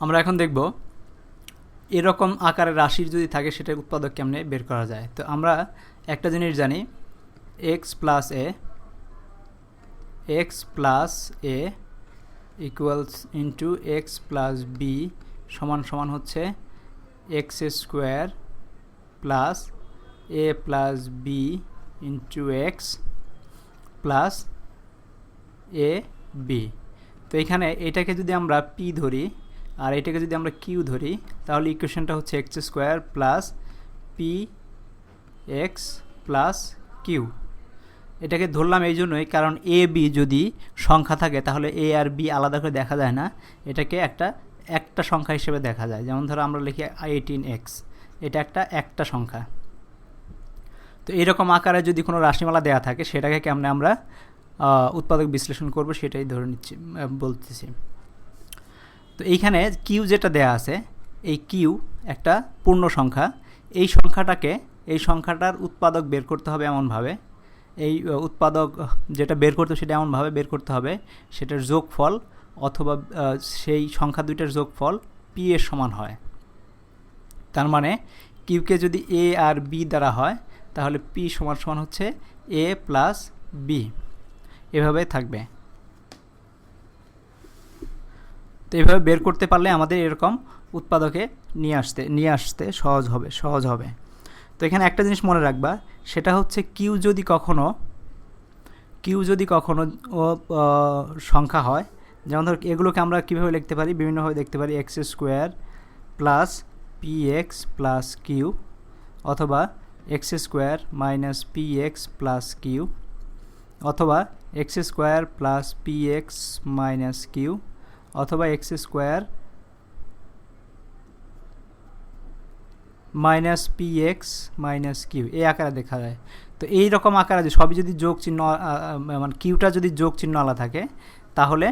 আমরা এখন দেখব এরকম আকারের রাশির যদি থাকে, সেটার উৎপাদক কেমনে বের করা যায়? তো আমরা একটা জিনিস জানি x plus a x plus a equals into x plus b সমান সমান হচ্ছে x square plus a plus b into x plus a b তো এখানে এটাকে যদি আমরা পি ধরি আর এটাকে যদি আমরা কিউ ধরি, তাহলে ইকুয়েশনটা হচ্ছে x square plus p x plus q এটাকে ধরলাম এই জন্যই, কারণ এ বি যদি সংখ্যা থাকে, তাহলে এ আর বি আলাদা করে দেখা যায় না। এটাকে একটা একটা সংখ্যা হিসেবে দেখা যায়। যেমন ধরো আমরা লিখি এইটিন এক্স এটা একটা একটা সংখ্যা। তো এরকম আকারে যদি কোনো রাশিমালা দেওয়া থাকে, সেটাকে কেমনে আমরা উৎপাদক বিশ্লেষণ করব সেটাই ধরে নিচ্ছি বলতেছি। তো এইখানে কিউ যেটা দেয়া আছে, এই কিউ একটা পূর্ণ সংখ্যা। এই সংখ্যাটাকে, এই সংখ্যাটার উৎপাদক বের করতে হবে এমনভাবে। এই উৎপাদক যেটা বের করতে সেটা এমনভাবে বের করতে হবে, সেটার যোগফল অথবা সেই সংখ্যা দুইটার যোগফল পি এর সমান হয়। তার মানে কিউকে যদি এ আর বি দ্বারা হয়, তাহলে পি সমান সমান হচ্ছে এ প্লাস বি এভাবে থাকবে। তো এভাবে বের করতে পারলে আমাদের এরকম উৎপাদকে নিয়ে আসতে নিয়ে আসতে সহজ হবে সহজ হবে। তো এখানে একটা জিনিস মনে রাখবা, সেটা হচ্ছে কিউ যদি কখনো, কিউ যদি কখনো সংখ্যা হয়, যেমন ধর এগুলোকে আমরা কীভাবে লিখতে পারি? বিভিন্নভাবে দেখতে পারি, x square plus p x plus q অথবা x square minus p x plus q অথবা x square plus p x minus q অথবা x square minus p x minus q, এই আকারে দেখা যায়। তো এই রকম আকারে সবই যদি যোগ চিহ্ন মানে কিউটা যদি যোগ চিহ্ন আলা থাকে, তাহলে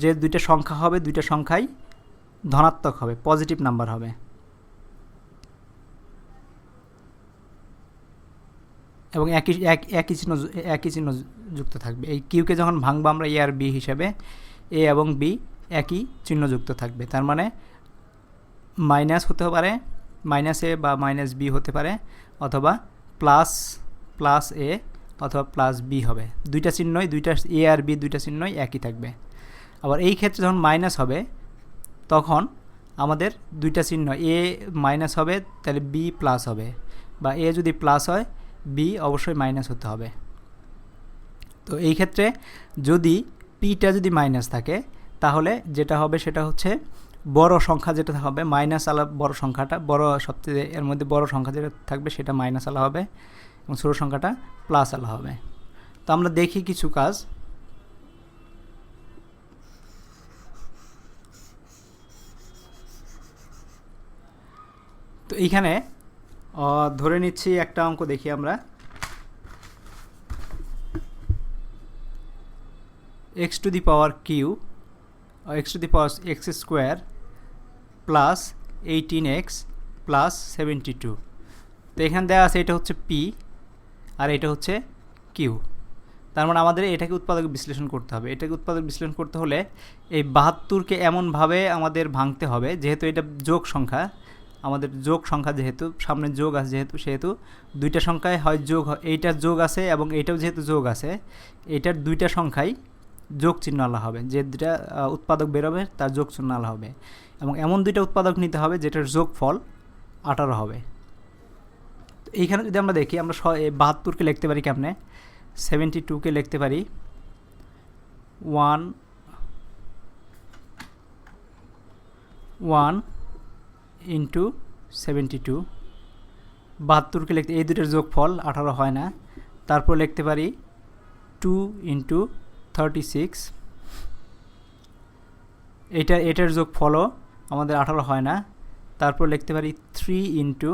যে দুইটা সংখ্যা হবে, দুইটা সংখ্যাই ধনাত্মক হবে, পজিটিভ নাম্বার হবে। এবং একই একই চিহ্ন একই চিহ্ন যুক্ত থাকবে। এই কিউকে যখন ভাঙবো আমরা এ আর বি হিসাবে এ এবং বি একই চিহ্নযুক্ত থাকবে। তার মানে মাইনাস হতে পারে মাইনাস এ বা মাইনাস বি হতে পারে, অথবা প্লাস প্লাস এ অথবা প্লাস বি হবে। দুইটা চিহ্নই, দুইটা এ আর বি দুইটা চিহ্নই একই থাকবে। আবার এই ক্ষেত্রে যখন মাইনাস হবে, তখন আমাদের দুইটা চিহ্ন এ মাইনাস হবে, তাহলে বি প্লাস হবে। বা এ যদি প্লাস হয় বি অবশ্যই মাইনাস হতে হবে। তো এই ক্ষেত্রে যদি পিটা যদি মাইনাস থাকে তাহলে যেটা হবে সেটা হচ্ছে বড় সংখ্যা যেটা হবে মাইনাস আলা বড় সংখ্যাটা, বড় সবচেয়ে এর মধ্যে বড় সংখ্যা যেটা থাকবে সেটা মাইনাস আলা হবে এবং ছোটো সংখ্যাটা প্লাস আলা হবে। তো আমরা দেখি কিছু কাজ। তো এইখানে ধরে নিচ্ছি একটা অঙ্ক দেখি আমরা। X to the power q x to the power x square plus eighteen x plus seventy two তো এখানে দেওয়া আছে এটা হচ্ছে পি আর এটা হচ্ছে কিউ তার মানে আমাদের এটাকে উৎপাদক বিশ্লেষণ করতে হবে। এটাকে উৎপাদক বিশ্লেষণ করতে হলে এই বাহাত্তরকে এমনভাবে আমাদের ভাঙতে হবে, যেহেতু এটা যোগ সংখ্যা। আমাদের যোগ সংখ্যা যেহেতু, সামনে যোগ আছে যেহেতু, সেহেতু দুইটা সংখ্যায় হয় যোগ, এইটার যোগ আছে এবং এইটাও যেহেতু যোগ আছে এইটার দুইটা সংখ্যাই যোগ চিহ্ন আলা হবে, যে দুটা উৎপাদক বেরোবে, তার যোগ চিহ্ন আলা হবে। এবং এমন দুইটা উৎপাদক নিতে হবে, যেটার যোগ ফল আঠারো হবে। এইখানে যদি আমরা দেখি, আমরা বাহাত্তরকে লিখতে পারি কেমনে? সেভেন্টি টুকে লিখতে পারি। One one into seventy two বাহাত্তরকে লিখতে, এই দুটোর যোগ ফল আঠারো হয় না। তারপর লিখতে পারি টু ইন্টু থার্টি সিক্স এটা, এটার যোগ ফলও আমাদের আঠারো হয় না। তারপর লিখতে পারি থ্রি ইন্টু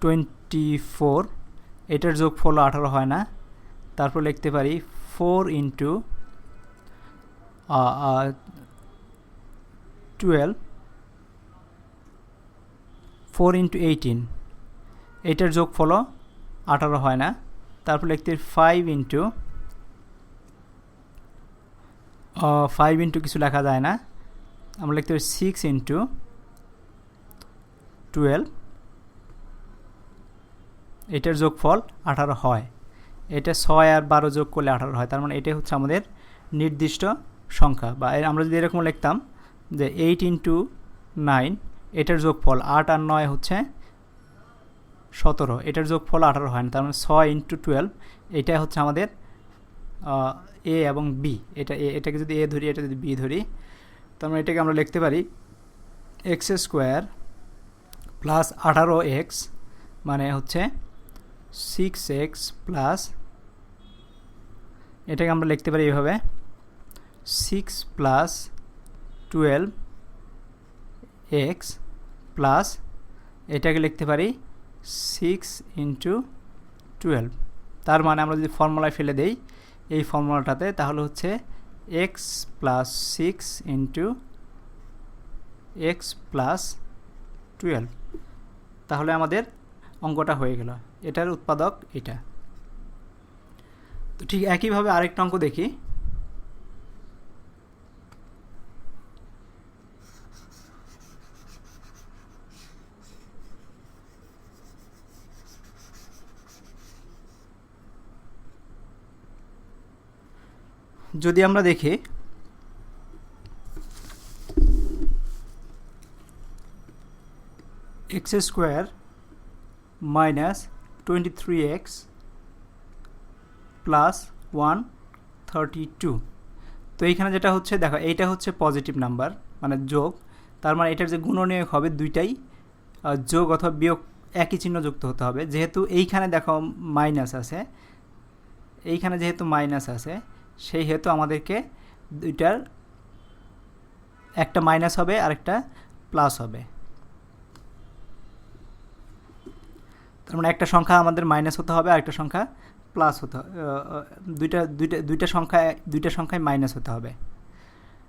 টোয়েন্টি ফোর এটার যোগ ফলও আঠারো হয় না। তারপর লিখতে পারি four into twelve four into eighteen এটার যোগ ফলও আঠারো হয় না। তারপর লিখতে ফাইভ ইন্টু ফাইভ ইন্টু কিছু লেখা যায় না। আমরা লিখতে পারি সিক্স ইন্টু টুয়েলভ এটার যোগফল আঠারো হয়। এটা ছয় আর বারো যোগ করলে আঠারো হয়। তার মানে এটাই হচ্ছে আমাদের নির্দিষ্ট সংখ্যা। বা আমরা যদি এরকম লিখতাম যে এইট ইন্টু নাইন এটার যোগফল আট আর নয় হচ্ছে সতেরো, এটার যোগফল আঠারো হয় না, তার মানে ছয় ইন্টু টুয়েলভ এটা হচ্ছে আমাদের এ এবং বি এটা এ এটাকে যদি এ ধরি, এটা যদি বি ধরি, তার মানে এটাকে আমরা লিখতে পারি এক্স স্কোয়ার প্লাস আঠারো এক্স মানে হচ্ছে সিক্স এক্স প্লাস এটাকে আমরা লিখতে পারি এইভাবে six plus twelve x plus এটাকে লিখতে পারি সিক্স ইন্টু টুয়েলভ তার মানে আমরা যদি ফর্মুলায় ফেলে দেই, এই ফর্মুলাটাতে তাহলে হচ্ছে x plus six into x plus twelve তাহলে আমাদের অঙ্কটা হয়ে গেল। এটার উৎপাদক এটা। তো ঠিক একইভাবে আরেকটা অঙ্ক দেখি। যদি আমরা দেখি x square minus twenty three x plus one thirty two তো এইখানে যেটা হচ্ছে, দেখো, এইটা হচ্ছে পজিটিভ নাম্বার মানে যোগ। তার মানে এটার যে গুণনীয়ক হবে দুইটাই যোগ অথবা বিয়োগ একই চিহ্ন যুক্ত হতে হবে। যেহেতু এইখানে দেখো মাইনাস আছে, এইখানে যেহেতু মাইনাস আছে সেই হেতু আমাদেরকে দুইটার একটা মাইনাস হবে আর একটা প্লাস হবে। তার মানে একটা সংখ্যা আমাদের মাইনাস হতে হবে আর একটা সংখ্যা প্লাস হতে দুইটা দুইটা দুইটা সংখ্যা দুইটা সংখ্যায় মাইনাস হতে হবে।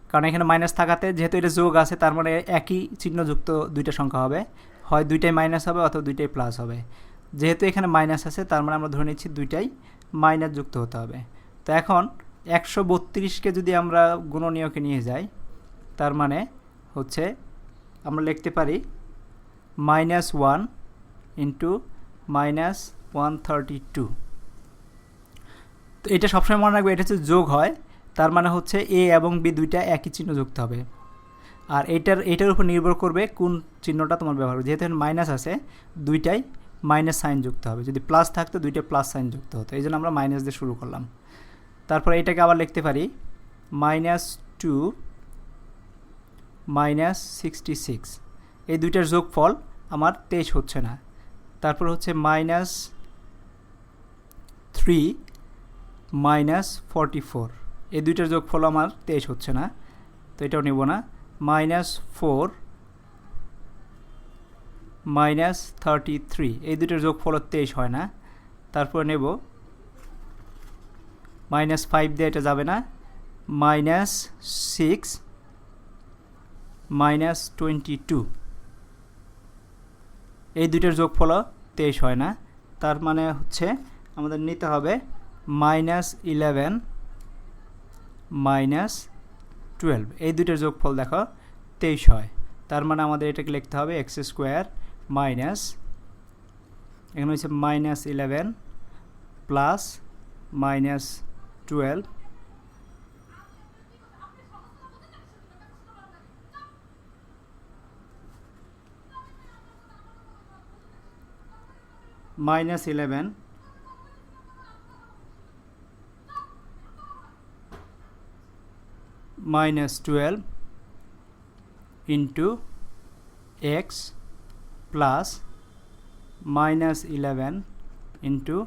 কারণ এখানে মাইনাস থাকাতে যেহেতু এটা যোগ আছে, তার মানে একই চিহ্নযুক্ত দুইটা সংখ্যা হবে। হয় দুইটাই মাইনাস হবে অথবা দুইটাই প্লাস হবে। যেহেতু এখানে মাইনাস আছে, তার মানে আমরা ধরে নিচ্ছি দুইটাই মাইনাস যুক্ত হতে হবে। তো এখন একশো বত্রিশকে যদি আমরা গুণনীয়কে নিয়ে যাই, তার মানে হচ্ছে আমরা লিখতে পারি minus one into minus one thirty two. তো এটা সবসময় মনে রাখবে, এটা হচ্ছে যোগ হয়, তার মানে হচ্ছে এ এবং বি দুইটা একই চিহ্ন যুক্ত হবে। আর এটার এটার উপর নির্ভর করবে কোন চিহ্নটা তোমার ব্যবহার করবে। যেহেতু মাইনাস আছে, দুইটাই মাইনাস সাইন যুক্ত হবে। যদি প্লাস থাকতো, দুইটা প্লাস সাইন যুক্ত হতো। এই জন্য আমরা মাইনাস দিয়ে শুরু করলাম। তারপর এটাকে আবার লিখতে পারি minus two minus sixty six এই দুইটার যোগফল আমার তেইশ হচ্ছে না। তারপর হচ্ছে minus three minus forty four এই দুইটার যোগফল আমার তেইশ হচ্ছে না, তো এটাও নেব না। Minus four minus thirty three এই দুইটার যোগফল তেইশ হয় না। তারপর নেব মাইনাস ফাইভ দিয়ে এটা যাবে না। Minus six minus twenty two এই দুইটার যোগফল তেইশ হয় না। তার মানে হচ্ছে আমাদের নিতে হবে মাইনাস ইলেভেন মাইনাস টুয়েলভ এই দুইটার যোগফল দেখো, তেইশ হয়। তার মানে আমাদের এটাকে লিখতে হবে এক্স স্কোয়ার মাইনাস এখানে হচ্ছে minus eleven plus minus twelve minus 11 minus 12 into x plus minus 11 into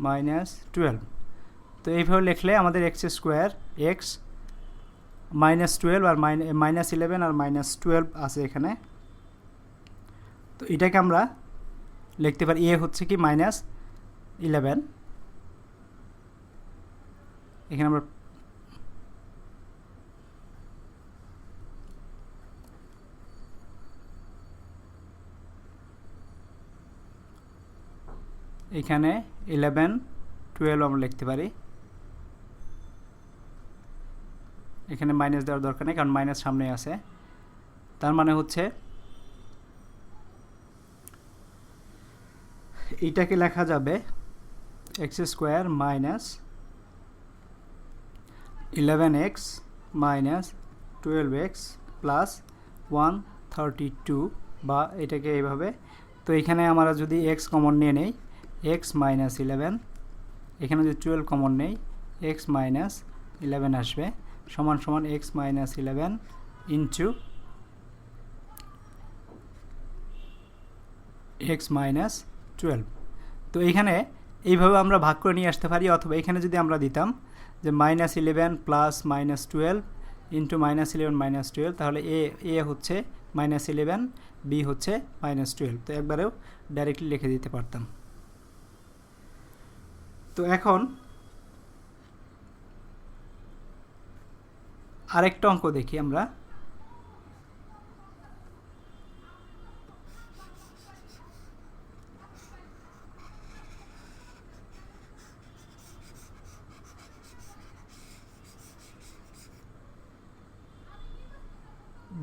minus twelve তো এইভাবে লিখলে আমাদের x square x minus twelve আর মাইনাস ইলেভেন আর মাইনাস টুয়েলভ আছে এখানে। তো এটাকে আমরা লিখতে পারি এ হচ্ছে কি মাইনাস ইলেভেন এখানে আমরা এখানে ইলেভেন টুয়েলভ আমরা লিখতে পারি। এখানে মাইনাস দেওয়ার দরকার নেই, কারণ মাইনাস সামনে আছে। তার মানে হচ্ছে এইটাকে লেখা যাবে x square minus eleven x minus twelve x plus one thirty two বা এটাকে এইভাবে। তো এখানে আমরা যদি এক্স কমন নিয়ে নেই এক্স মাইনাস ইলেভেন এখানে যদি টুয়েলভ কমন নেই এক্স মাইনাস ইলেভেন আসবে। সমান সমান x minus eleven into x minus twelve তো এখানে এইভাবে আমরা ভাগ করে নিয়ে আসতে পারি, অথবা এখানে যদি আমরা দিতাম যে minus eleven plus minus twelve into minus eleven minus twelve তাহলে এ এ হচ্ছে মাইনাস ইলেভেন বি হচ্ছে মাইনাস টুয়েলভ তো একবারেও ডাইরেক্টলি লিখে দিতে পারতাম। তো এখন আরেকটা অঙ্ক দেখি আমরা।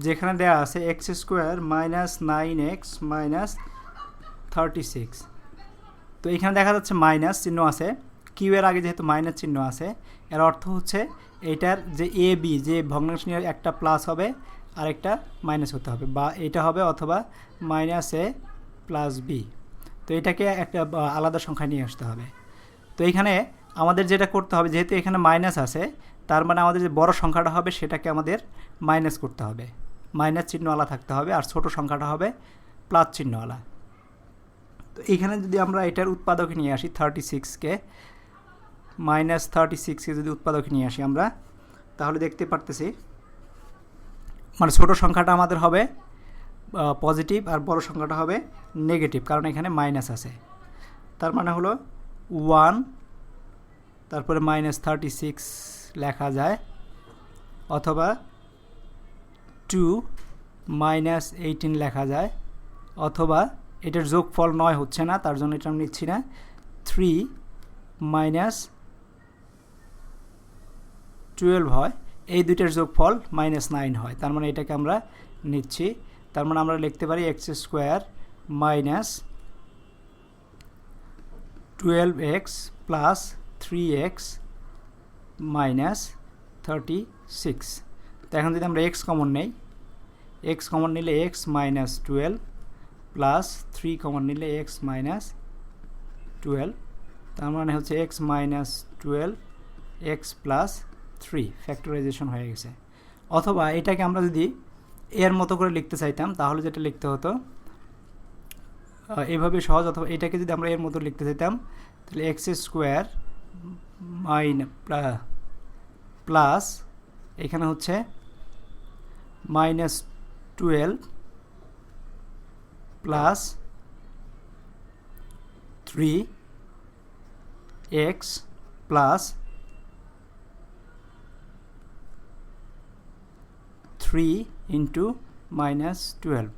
যেখানে দেওয়া আছে x square minus nine x minus thirty six. তো এখানে দেখা যাচ্ছে মাইনাস চিহ্ন আছে। কিউ এর আগে যেহেতু মাইনাস চিহ্ন আছে, এর অর্থ হচ্ছে এইটার যে এ বি যে ভগ্নাংশ নিয়ে একটা প্লাস হবে, আরেকটা মাইনাস হতে হবে, বা এটা হবে অথবা মাইনাস এ প্লাস বি তো এটাকে একটা আলাদা সংখ্যা নিয়ে আসতে হবে। তো এখানে আমাদের যেটা করতে হবে, যেহেতু এখানে মাইনাস আছে, তার মানে আমাদের যে বড় সংখ্যাটা হবে, সেটাকে আমাদের মাইনাস করতে হবে। মাইনাস চিহ্নওয়ালা থাকতে হবে, আর ছোট সংখ্যাটা হবে প্লাস চিহ্নওয়ালা। তো এখানে যদি আমরা এটার উৎপাদকে নিয়ে আসি থার্টি সিক্সকে মাইনাস থার্টি সিক্সকে যদি উৎপাদকে নিয়ে আসি আমরা, তাহলে দেখতে পারতেছি মানে ছোট সংখ্যাটা আমাদের হবে পজিটিভ আর বড় সংখ্যাটা হবে নেগেটিভ কারণ এখানে মাইনাস আছে। তার মানে হলো ওয়ান তারপরে মাইনাস থার্টি সিক্স লেখা যায়, অথবা টু মাইনাস এইটিন লেখা যায়, অথবা এটার যোগফল নয় হচ্ছে না, তার জন্য এটা আমি নিচ্ছি না থ্রি মাইনাস টুয়েলভ হয়, এই দুইটার যোগফল মাইনাস নাইন হয়। তার মানে এটাকে আমরা নিচ্ছি। তার মানে আমরা লিখতে পারি x square minus twelve x plus three x minus thirty six তো এখন যদি আমরা এক্স কমন নেই এক্স কমন নিলে x minus twelve plus three common নিলে এক্স মাইনাস টুয়েলভ তার মানে হচ্ছে x minus twelve x plus three factorisation হয়ে গেছে। অথবা এটাকে আমরা যদি এর মতো করে লিখতে চাইতাম, তাহলে যেটা লিখতে হতো এভাবে সহজ, অথবা এটাকে যদি আমরা এর মতো লিখতে চাইতাম, তাহলে এক্স স্কোয়ার মাইন প্লাস এখানে হচ্ছে minus twelve plus three x plus three into minus twelve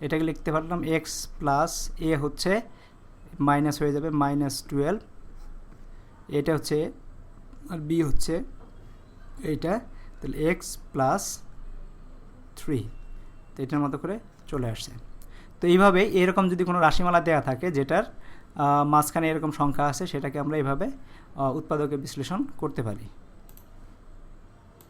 এটাকে লিখতে পারলাম এক্স প্লাস এ হচ্ছে মাইনাস হয়ে যাবে মাইনাস টুয়েলভ এটা হচ্ছে আর বি হচ্ছে এইটা। তাহলে এক্স প্লাস থ্রি তো এটার মতো করে চলে আসছে। তো এইভাবে এরকম যদি কোনো রাশিমালা দেওয়া থাকে যেটার মাঝখানে এরকম সংখ্যা আছে সেটাকে আমরা এইভাবে আহ, উৎপাদকে বিশ্লেষণ করতে পারি।